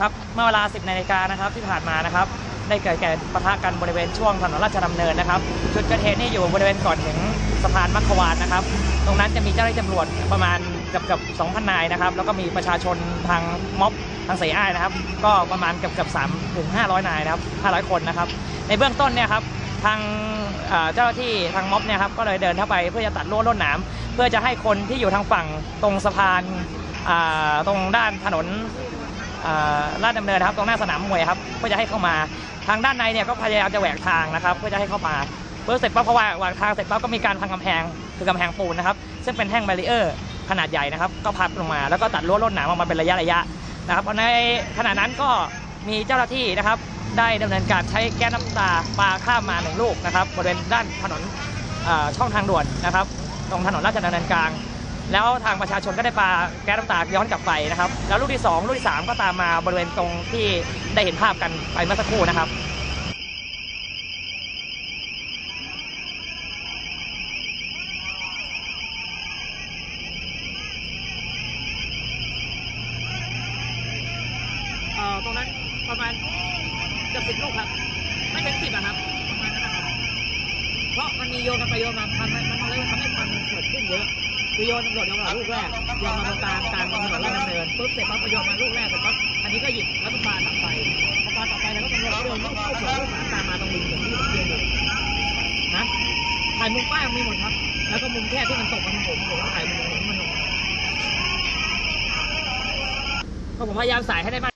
ครับเมื่อเวลา 10นาฬิกานะครับที่ผ่านมานะครับ ได้เกิดแก่ปะทะกันบริเวณช่วงถนนราชดำเนินนะครับ จุดเกิดเหตุนี่อยู่บริเวณก่อนถึงสะพานมัคควานนะครับ ตรงนั้นจะมีเจ้าหน้าที่ตำรวจประมาณเกือบเกือบ2,000 นายนะครับ แล้วก็มีประชาชนทางม็อบทางเสียอ้ายนะครับ ก็ประมาณเกือบเกือบ3ถึง500 นายนะครับ 500 คนนะครับ ในเบื้องต้นเนี่ยครับทางเจ้าหน้าที่ทางม็อบเนี่ยครับก็เลยเดินเข้าไปเพื่อจะตัดรั้วลวดหนามเพื่อจะให้คนที่อยู่ทางฝั่งตรงสะพานตรงด้านถนน ลาดดำเนินนะครับตรงหน้าสนามมวยครับเพื่อจะให้เข้ามาทางด้านในเนี่ยก็พยายามจะแหวกทางนะครับเพื่อจะให้เข้ามาเพื่อเสร็จปั๊บเพราะว่าแหวกทางเสร็จปั๊บก็มีการพังกำแพงคือกำแพงปูนนะครับซึ่งเป็นแท่งแบรีเออร์ขนาดใหญ่นะครับ ก็พับลงมาแล้วก็ตัดรั้วลวดหนามออกมาเป็นระยะระยะนะครับในขณะนั้นก็มีเจ้าหน้าที่นะครับ ได้ดำเนินการใช้แก๊สน้ำตาปลาข้ามมาหนึ่งลูกนะครับบริเวณด้านถนนช่องทางด่วนนะครับ ตรงถนนราชดำเนินกลาง แล้วทางประชาชนก็ได้ปาแก๊สน้ำตาย้อนกลับไปนะครับ แล้วลูกที่ 2 ลูกที่ 3 ก็ตามมาบริเวณตรงที่ได้เห็นภาพกันไปเมื่อสักครู่นะครับเอ่อตรงนั้นประมาณเกือบสิบลูกครับ ไม่ถึงสิบอะครับประมาณนั้นนะครับเพราะมันมีโยนกันไปโยนมาทำให้มันทำให้ควันมันเกิดขึ้นเยอะ คือโยนตำรวจโยนมาลูกแรกโยนมาตรงกลางกลางถนนลาดดำเนินปุ๊บเสร็จปั๊บก็โยนมาลูกแรกเสร็จปั๊บอันนี้ก็หยิบแล้วก็ปาตัดไปพอปาตัดไปแล้วก็ตำรวจก็โยนลูกลูกสองลูกสามตามมาตรงมุมผมที่ผมเรียนอยู่นะถ่ายมุมป้ายมีหมดครับ แล้วก็มุมแค่ที่มันตกมาทางผมผมก็ถ่ายมุมที่มันลงก็ผมพยายามสายให้ได้มาก